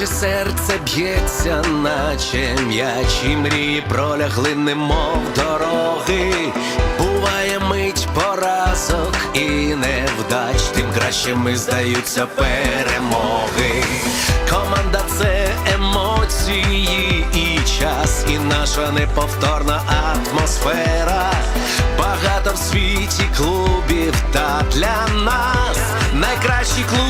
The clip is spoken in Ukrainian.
наче серце б'ється, наче м'ячі мрії пролягли, немов дороги. Буває мить поразок і невдач, тим кращими здаються перемоги. Команда це емоції і час, і наша неповторна атмосфера. Багато в світі клубів, та для нас найкращий клуб.